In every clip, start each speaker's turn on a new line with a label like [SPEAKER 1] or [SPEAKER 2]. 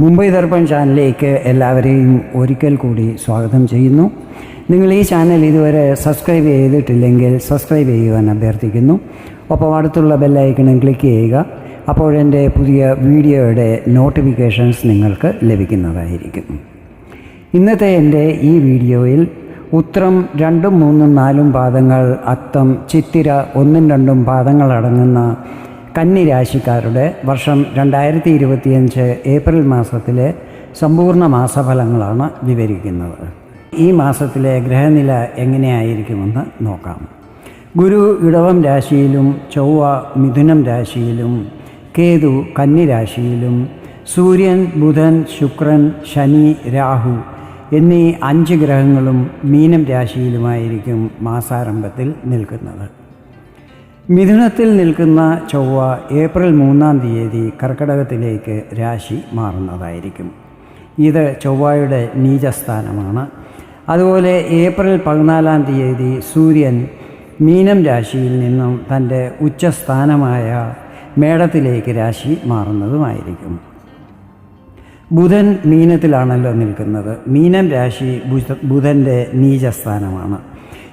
[SPEAKER 1] മുംബൈ ദർപ്പൺ ചാനലിലേക്ക് എല്ലാവരെയും ഒരിക്കൽ കൂടി സ്വാഗതം ചെയ്യുന്നു. നിങ്ങൾ ഈ ചാനൽ ഇതുവരെ സബ്സ്ക്രൈബ് ചെയ്തിട്ടില്ലെങ്കിൽ സബ്സ്ക്രൈബ് ചെയ്യുവാൻ അഭ്യർത്ഥിക്കുന്നു. ഒപ്പം അടുത്തുള്ള ബെല്ലൈക്കണും ക്ലിക്ക് ചെയ്യുക. അപ്പോഴെന്റെ പുതിയ വീഡിയോയുടെ നോട്ടിഫിക്കേഷൻസ് നിങ്ങൾക്ക് ലഭിക്കുന്നതായിരിക്കും. ഇന്നത്തെ എന്റെ ഈ വീഡിയോയിൽ ഉത്രം രണ്ടും മൂന്നും നാലും പാദങ്ങൾ അത്തം ചിത്തിര ഒന്നും രണ്ടും പാദങ്ങൾ അടങ്ങുന്ന കന്നി രാശിക്കാരുടെ വർഷം രണ്ടായിരത്തി ഇരുപത്തിയഞ്ച് ഏപ്രിൽ മാസത്തിലെ സമ്പൂർണ മാസഫലങ്ങളാണ് വിവരിക്കുന്നത്. ഈ മാസത്തിലെ ഗ്രഹനില എങ്ങനെയായിരിക്കുമെന്ന് നോക്കാം. ഗുരു ഇടവം രാശിയിലും ചൊവ്വ മിഥുനം രാശിയിലും കേതു കന്നിരാശിയിലും സൂര്യൻ ബുധൻ ശുക്രൻ ശനി രാഹു എന്നീ അഞ്ച് ഗ്രഹങ്ങളും മീനം രാശിയിലുമായിരിക്കും മാസാരംഭത്തിൽ നിൽക്കുന്നത്. മിഥുനത്തിൽ നിൽക്കുന്ന ചൊവ്വ ഏപ്രിൽ മൂന്നാം തീയതി കർക്കടകത്തിലേക്ക് രാശി മാറുന്നതായിരിക്കും. ഇത് ചൊവ്വയുടെ നീചസ്ഥാനമാണ്. അതുപോലെ ഏപ്രിൽ പതിനാലാം തീയതി സൂര്യൻ മീനം രാശിയിൽ നിന്നും തന്റെ ഉച്ചസ്ഥാനമായ മേടത്തിലേക്ക് രാശി മാറുന്നതുമായിരിക്കും. ബുധൻ മീനത്തിലാണല്ലോ നിൽക്കുന്നത്. മീനം രാശി ബുധ ബുധന്റെ നീചസ്ഥാനമാണ്.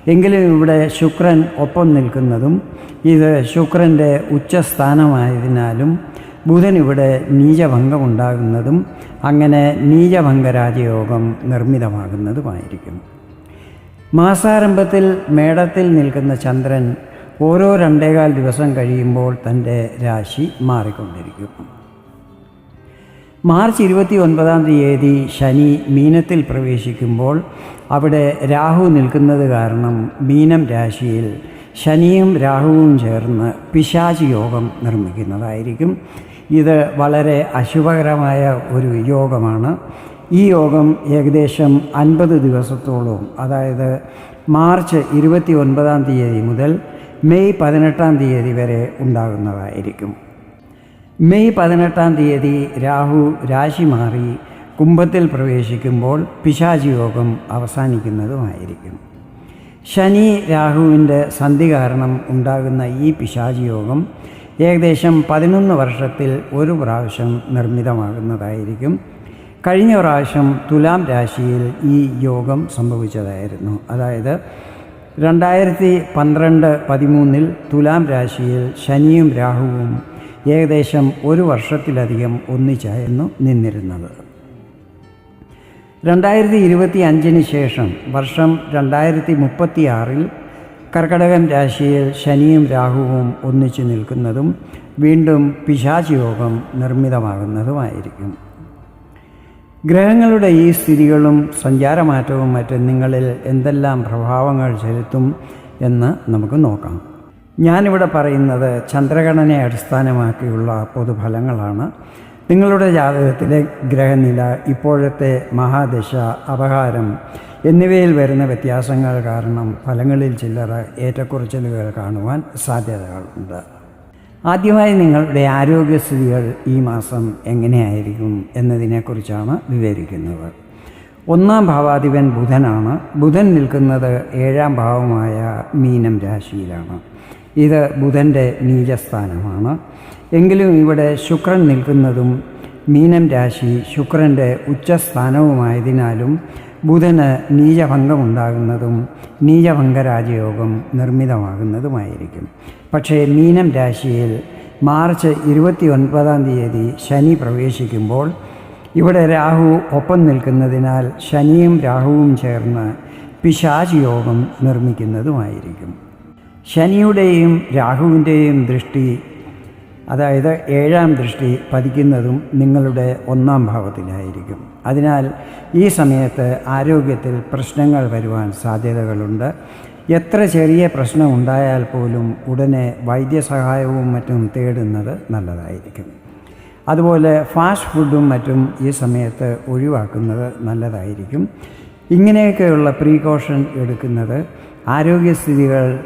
[SPEAKER 1] എങ്കിലും ഇവിടെ ശുക്രൻ ഒപ്പം നിൽക്കുന്നതും ഇത് ശുക്രന്റെ ഉച്ചസ്ഥാനമായതിനാലും ബുധൻ ഇവിടെ നീചഭംഗമുണ്ടാകുന്നതും അങ്ങനെ നീചഭംഗ രാജയോഗം നിർമ്മിതമാകുന്നതുമായിരിക്കും. മാസാരംഭത്തിൽ മേടത്തിൽ നിൽക്കുന്ന ചന്ദ്രൻ ഓരോ രണ്ടേകാൽ ദിവസം കഴിയുമ്പോൾ തന്റെ രാശി മാറിക്കൊണ്ടിരിക്കും. മാർച്ച് ഇരുപത്തി ഒൻപതാം തീയതി ശനി മീനത്തിൽ പ്രവേശിക്കുമ്പോൾ അവിടെ രാഹു നിൽക്കുന്നത് കാരണം മീനം രാശിയിൽ ശനിയും രാഹുവും ചേർന്ന് പിശാച് യോഗം നിർമ്മിക്കുന്നതായിരിക്കും. ഇത് വളരെ അശുഭകരമായ ഒരു യോഗമാണ്. ഈ യോഗം ഏകദേശം അൻപത് ദിവസത്തോളവും അതായത് മാർച്ച് ഇരുപത്തി ഒൻപതാം തീയതി മുതൽ മെയ് പതിനെട്ടാം തീയതി വരെ ഉണ്ടാകുന്നതായിരിക്കും. മെയ് പതിനെട്ടാം തീയതി രാഹു രാശി മാറി കുംഭത്തിൽ പ്രവേശിക്കുമ്പോൾ പിശാചി യോഗം അവസാനിക്കുന്നതുമായിരിക്കും. ശനി രാഹുവിന്റെ സന്ധി കാരണം ഉണ്ടാകുന്ന ഈ പിശാചി യോഗം ഏകദേശം പതിനൊന്ന് വർഷത്തിൽ ഒരു പ്രാവശ്യം നിർമ്മിതമാകുന്നതായിരിക്കും. കഴിഞ്ഞ പ്രാവശ്യം തുലാം രാശിയിൽ ഈ യോഗം സംഭവിച്ചതായിരുന്നു. അതായത് രണ്ടായിരത്തി പന്ത്രണ്ട് പതിമൂന്നിൽ തുലാം രാശിയിൽ ശനിയും രാഹുവും ഏകദേശം ഒരു വർഷത്തിലധികം ഒന്നിച്ചായിരുന്നു നിന്നിരുന്നത്. രണ്ടായിരത്തി ഇരുപത്തി അഞ്ചിന് ശേഷം വർഷം രണ്ടായിരത്തി മുപ്പത്തി ആറിൽ കർക്കടകൻ രാശിയിൽ ശനിയും രാഹുവും ഒന്നിച്ചു നിൽക്കുന്നതും വീണ്ടും പിശാചിയോഗം നിർമ്മിതമാകുന്നതുമായിരിക്കും. ഗ്രഹങ്ങളുടെ ഈ സ്ഥിതികളും സഞ്ചാരമാറ്റവും മറ്റും നിങ്ങളിൽ എന്തെല്ലാം പ്രഭാവങ്ങൾ ചെലുത്തും എന്ന് നമുക്ക് നോക്കാം. ഞാനിവിടെ പറയുന്നത് ചന്ദ്രഗണനയെ അടിസ്ഥാനമാക്കിയുള്ള പൊതുഫലങ്ങളാണ്. നിങ്ങളുടെ ജാതകത്തിലെ ഗ്രഹനില ഇപ്പോഴത്തെ മഹാദശ അപഹാരം എന്നിവയിൽ വരുന്ന വ്യത്യാസങ്ങൾ കാരണം ഫലങ്ങളിൽ ചില്ലറ ഏറ്റക്കുറച്ചിലുകൾ കാണുവാൻ സാധ്യതകളുണ്ട്. ആദ്യമായി നിങ്ങളുടെ ആരോഗ്യസ്ഥിതികൾ ഈ മാസം എങ്ങനെയായിരിക്കും എന്നതിനെക്കുറിച്ചാണ് വിവരിക്കുന്നത്. ഒന്നാം ഭാവാധിപൻ ബുധനാണ്. ബുധൻ നിൽക്കുന്നത് ഏഴാം ഭാവമായ മീനം രാശിയിലാണ്. ഇത് ബുധന്റെ നീചസ്ഥാനമാണ്. എങ്കിലും ഇവിടെ ശുക്രൻ നിൽക്കുന്നതും മീനം രാശി ശുക്രന്റെ ഉച്ചസ്ഥാനവുമായതിനാലും ബുധന് നീചഭംഗമുണ്ടാകുന്നതും നീചഭംഗരാജയോഗം നിർമ്മിതമാകുന്നതുമായിരിക്കും. പക്ഷേ മീനം രാശിയിൽ മാർച്ച് ഇരുപത്തി ഒൻപതാം തീയതി ശനി പ്രവേശിക്കുമ്പോൾ ഇവിടെ രാഹു ഒപ്പം നിൽക്കുന്നതിനാൽ ശനിയും രാഹുവും ചേർന്ന് പിശാച് യോഗം നിർമ്മിക്കുന്നതുമായിരിക്കും. ശനിയുടെയും രാഹുവിന്റെയും ദൃഷ്ടി അതായത് ഏഴാം ദൃഷ്ടി പതിക്കുന്നതും നിങ്ങളുടെ ഒന്നാം ഭാവത്തിലായിരിക്കും. അതിനാൽ ഈ സമയത്ത് ആരോഗ്യത്തിൽ പ്രശ്നങ്ങൾ വരുവാൻ സാധ്യതകളുണ്ട്. എത്ര ചെറിയ പ്രശ്നം ഉണ്ടായാൽ പോലും ഉടനെ വൈദ്യസഹായവും മറ്റും തേടുന്നത് നല്ലതായിരിക്കും. അതുപോലെ ഫാസ്റ്റ് ഫുഡും മറ്റും ഈ സമയത്ത് ഒഴിവാക്കുന്നത് നല്ലതായിരിക്കും. ഇങ്ങനെയൊക്കെയുള്ള പ്രീകോഷൻ എടുക്കുന്നത് ആരോഗ്യസ്ഥിതികൾ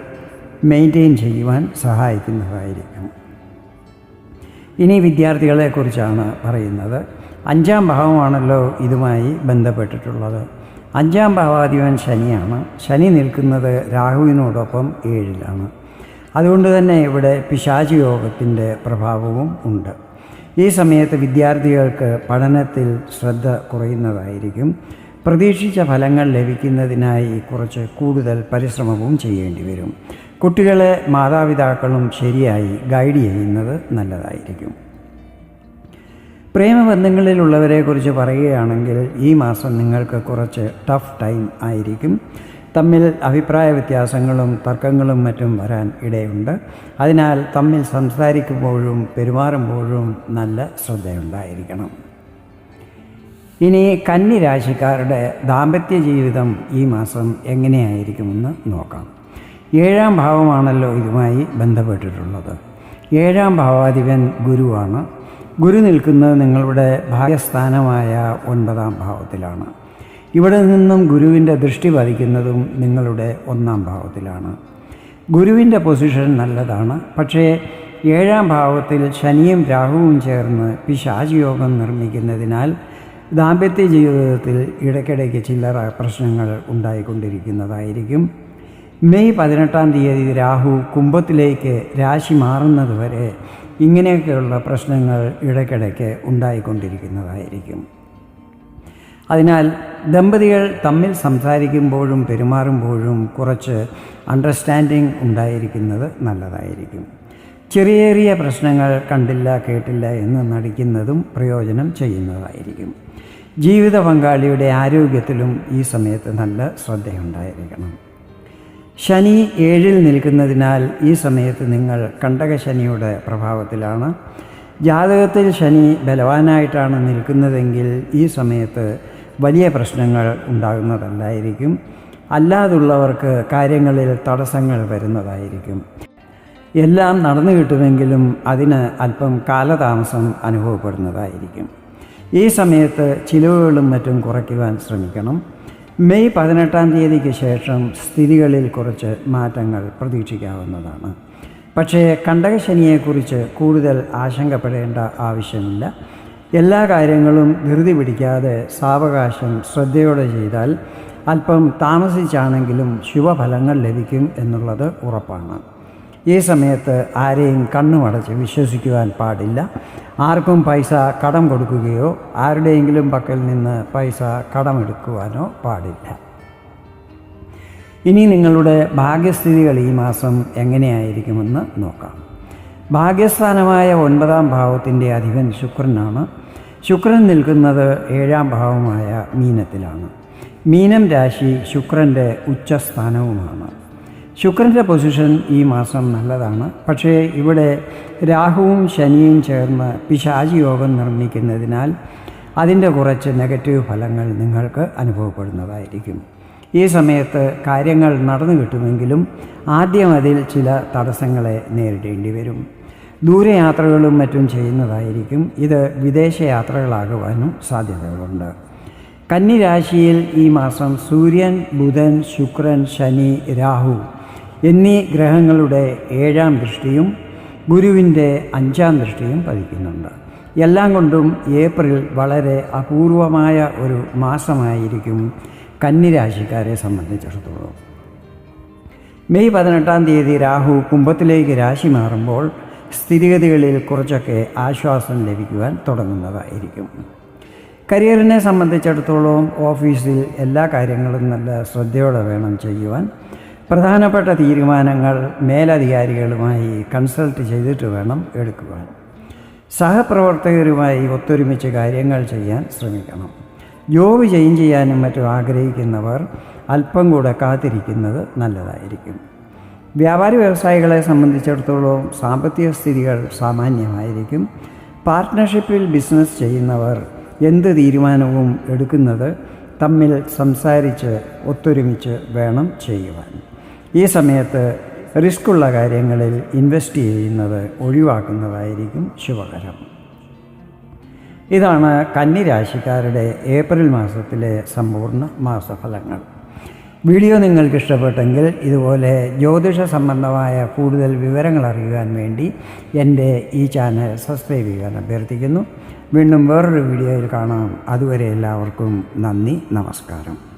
[SPEAKER 1] മെയിന്റെയിൻ ചെയ്യുവാൻ സഹായിക്കുന്നതായിരിക്കും ഇനി വിദ്യാർത്ഥികളെക്കുറിച്ചാണ് പറയുന്നത്. അഞ്ചാം ഭാവമാണല്ലോ ഇതുമായി ബന്ധപ്പെട്ടിട്ടുള്ളത്. അഞ്ചാം ഭാവാധിപൻ ശനിയാണ്. ശനി നിൽക്കുന്നത് രാഹുവിനോടൊപ്പം ഏഴിലാണ്. അതുകൊണ്ട് തന്നെ ഇവിടെ പിശാചി യോഗത്തിന്റെ പ്രഭാവവും ഉണ്ട്. ഈ സമയത്ത് വിദ്യാർത്ഥികൾക്ക് പഠനത്തിൽ ശ്രദ്ധ കുറയുന്നതായിരിക്കും. പ്രതീക്ഷിച്ച ഫലങ്ങൾ ലഭിക്കുന്നതിനായി കുറച്ച് കൂടുതൽ പരിശ്രമവും ചെയ്യേണ്ടി വരും. കുട്ടികളെ മാതാപിതാക്കളും ശരിയായി ഗൈഡ് ചെയ്യുന്നത് നല്ലതായിരിക്കും. പ്രേമബന്ധങ്ങളിലുള്ളവരെക്കുറിച്ച് പറയുകയാണെങ്കിൽ ഈ മാസം നിങ്ങൾക്ക് കുറച്ച് ടഫ് ടൈം ആയിരിക്കും. തമ്മിൽ അഭിപ്രായ വ്യത്യാസങ്ങളും തർക്കങ്ങളും മറ്റും വരാൻ ഇടയുണ്ട്. അതിനാൽ തമ്മിൽ സംസാരിക്കുമ്പോഴും പെരുമാറുമ്പോഴും നല്ല ശ്രദ്ധയുണ്ടായിരിക്കണം. ഇനി കന്നി രാശിക്കാരുടെ ദാമ്പത്യ ജീവിതം ഈ മാസം എങ്ങനെയായിരിക്കുമെന്ന് നോക്കാം. ഏഴാം ഭാവമാണല്ലോ ഇതുമായി ബന്ധപ്പെട്ടിട്ടുള്ളത്. ഏഴാം ഭാവാധിപൻ ഗുരുവാണ്. ഗുരു നിൽക്കുന്നത് നിങ്ങളുടെ ഭാഗ്യസ്ഥാനമായ ഒൻപതാം ഭാവത്തിലാണ്. ഇവിടെ നിന്നും ഗുരുവിന്റെ ദൃഷ്ടി പതിക്കുന്നതും നിങ്ങളുടെ ഒന്നാം ഭാവത്തിലാണ്. ഗുരുവിന്റെ പൊസിഷൻ നല്ലതാണ്. പക്ഷേ ഏഴാം ഭാവത്തിൽ ശനിയും രാഹുവും ചേർന്ന് പിശാചിയോഗം നിർമ്മിക്കുന്നതിനാൽ ദാമ്പത്യ ജീവിതത്തിൽ ഇടയ്ക്കിടയ്ക്ക് ചില്ലറ പ്രശ്നങ്ങൾ ഉണ്ടായിക്കൊണ്ടിരിക്കുന്നതായിരിക്കും. മെയ് പതിനെട്ടാം തീയതി രാഹു കുംഭത്തിലേക്ക് രാശി മാറുന്നതുവരെ ഇങ്ങനെയൊക്കെയുള്ള പ്രശ്നങ്ങൾ ഇടയ്ക്കിടയ്ക്ക് ഉണ്ടായിക്കൊണ്ടിരിക്കുന്നതായിരിക്കും. അതിനാൽ ദമ്പതികൾ തമ്മിൽ സംസാരിക്കുമ്പോഴും പെരുമാറുമ്പോഴും കുറച്ച് അണ്ടർസ്റ്റാൻഡിങ് ഉണ്ടായിരിക്കുന്നത് നല്ലതായിരിക്കും. ചെറിയ ചെറിയ പ്രശ്നങ്ങൾ കണ്ടില്ല കേട്ടില്ല എന്ന് നടിക്കുന്നതും പ്രയോജനം ചെയ്യുന്നതായിരിക്കും. ജീവിത പങ്കാളിയുടെ ആരോഗ്യത്തിലും ഈ സമയത്ത് നല്ല ശ്രദ്ധയുണ്ടായിരിക്കണം. ശനി ഏഴിൽ നിൽക്കുന്നതിനാൽ ഈ സമയത്ത് നിങ്ങൾ കണ്ടകശനിയുടെ പ്രഭാവത്തിലാണ്. ജാതകത്തിൽ ശനി ബലവാനായിട്ടാണ് നിൽക്കുന്നതെങ്കിൽ ഈ സമയത്ത് വലിയ പ്രശ്നങ്ങൾ ഉണ്ടാകുന്നതല്ലായിരിക്കും. അല്ലാതുള്ളവർക്ക് കാര്യങ്ങളിൽ തടസ്സങ്ങൾ വരുന്നതായിരിക്കും. എല്ലാം നടന്നു കിട്ടുമെങ്കിലും അതിന് അല്പം കാലതാമസം അനുഭവപ്പെടുന്നതായിരിക്കും. ഈ സമയത്ത് ചിലവുകളും മറ്റും കുറയ്ക്കുവാൻ ശ്രമിക്കണം. മെയ് പതിനെട്ടാം തീയതിക്ക് ശേഷം സ്ഥിതികളിൽ കുറച്ച് മാറ്റങ്ങൾ പ്രതീക്ഷിക്കാവുന്നതാണ്. പക്ഷേ കണ്ടകശനിയെക്കുറിച്ച് കൂടുതൽ ആശങ്കപ്പെടേണ്ട ആവശ്യമില്ല. എല്ലാ കാര്യങ്ങളും ധൃതി പിടിക്കാതെ സാവകാശം ശ്രദ്ധയോടെ ചെയ്താൽ അല്പം താമസിച്ചാണെങ്കിലും ശുഭഫലങ്ങൾ ലഭിക്കും എന്നുള്ളത് ഉറപ്പാണ്. ഈ സമയത്ത് ആരെയും കണ്ണുമടച്ച് വിശ്വസിക്കുവാൻ പാടില്ല. ആർക്കും പൈസ കടം കൊടുക്കുകയോ ആരുടെയെങ്കിലും പക്കൽ നിന്ന് പൈസ കടമെടുക്കുവാനോ പാടില്ല. ഇനി നിങ്ങളുടെ ഭാഗ്യസ്ഥിതികൾ ഈ മാസം എങ്ങനെയായിരിക്കുമെന്ന് നോക്കാം. ഭാഗ്യസ്ഥാനമായ ഒൻപതാം ഭാവത്തിന്റെ അധിപൻ ശുക്രനാണ്. ശുക്രൻ നിൽക്കുന്നത് ഏഴാം ഭാവമായ മീനത്തിലാണ്. മീനം രാശി ശുക്രന്റെ ഉച്ചസ്ഥാനവുമാണ്. ശുക്രന്റെ പൊസിഷൻ ഈ മാസം നല്ലതാണ്. പക്ഷേ ഇവിടെ രാഹുവും ശനിയും ചേർന്ന് പിശാചി യോഗം നിർമ്മിക്കുന്നതിനാൽ അതിന്റെ കുറച്ച് നെഗറ്റീവ് ഫലങ്ങൾ നിങ്ങൾക്ക് അനുഭവപ്പെടുന്നതായിരിക്കും. ഈ സമയത്ത് കാര്യങ്ങൾ നടന്നു കിട്ടുമെങ്കിലും ആദ്യം അതിൽ ചില തടസ്സങ്ങളെ നേരിടേണ്ടി വരും. ദൂരയാത്രകളും മറ്റും ചെയ്യുന്നതായിരിക്കും. ഇത് വിദേശയാത്രകളാകുവാനും സാധ്യതകളുണ്ട്. കന്നിരാശിയിൽ ഈ മാസം സൂര്യൻ ബുധൻ ശുക്രൻ ശനി രാഹു എന്നീ ഗ്രഹങ്ങളുടെ ഏഴാം ദൃഷ്ടിയും ഗുരുവിന്റെ അഞ്ചാം ദൃഷ്ടിയും പതിക്കുന്നുണ്ട്. എല്ലാം കൊണ്ടും ഏപ്രിൽ വളരെ അപൂർവമായ ഒരു മാസമായിരിക്കും കന്നിരാശിക്കാരെ സംബന്ധിച്ചിടത്തോളം. മെയ് പതിനെട്ടാം തീയതി രാഹു കുംഭത്തിലേക്ക് രാശി മാറുമ്പോൾ സ്ഥിതിഗതികളിൽ കുറച്ചൊക്കെ ആശ്വാസം ലഭിക്കുവാൻ തുടങ്ങുന്നതായിരിക്കും. കരിയറിനെ സംബന്ധിച്ചിടത്തോളം ഓഫീസിൽ എല്ലാ കാര്യങ്ങളും നല്ല ശ്രദ്ധയോടെ വേണം ചെയ്യുവാൻ. പ്രധാനപ്പെട്ട തീരുമാനങ്ങൾ മേലധികാരികളുമായി കൺസൾട്ട് ചെയ്തിട്ട് വേണം എടുക്കുവാൻ. സഹപ്രവർത്തകരുമായി ഒത്തൊരുമിച്ച് കാര്യങ്ങൾ ചെയ്യാൻ ശ്രമിക്കണം. ജോബ് ചേഞ്ച് ചെയ്യാനും മറ്റും ആഗ്രഹിക്കുന്നവർ അല്പം കൂടെ കാത്തിരിക്കുന്നത് നല്ലതായിരിക്കും. വ്യാപാരി വ്യവസായികളെ സംബന്ധിച്ചിടത്തോളം സാമ്പത്തിക സ്ഥിതികൾ സാമാന്യമായിരിക്കും. പാർട്ട്ണർഷിപ്പിൽ ബിസിനസ് ചെയ്യുന്നവർ എന്ത് തീരുമാനവും എടുക്കുന്നത് തമ്മിൽ സംസാരിച്ച് ഒത്തൊരുമിച്ച് വേണം ചെയ്യുവാൻ. ഈ സമയത്ത് റിസ്ക്കുള്ള കാര്യങ്ങളിൽ ഇൻവെസ്റ്റ് ചെയ്യുന്നത് ഒഴിവാക്കുന്നതായിരിക്കും ശുഭകരം. ഇതാണ് കന്നിരാശിക്കാരുടെ ഏപ്രിൽ മാസത്തിലെ സമ്പൂർണ മാസഫലങ്ങൾ. വീഡിയോ നിങ്ങൾക്ക് ഇഷ്ടപ്പെട്ടെങ്കിൽ ഇതുപോലെ ജ്യോതിഷ സംബന്ധമായ കൂടുതൽ വിവരങ്ങൾ അറിയുവാൻ വേണ്ടി എന്റെ ഈ ചാനൽ സബ്സ്ക്രൈബ് ചെയ്യാൻ അഭ്യർത്ഥിക്കുന്നു. വീണ്ടും വേറൊരു വീഡിയോയിൽ കാണാം. അതുവരെ എല്ലാവർക്കും നന്ദി നമസ്കാരം.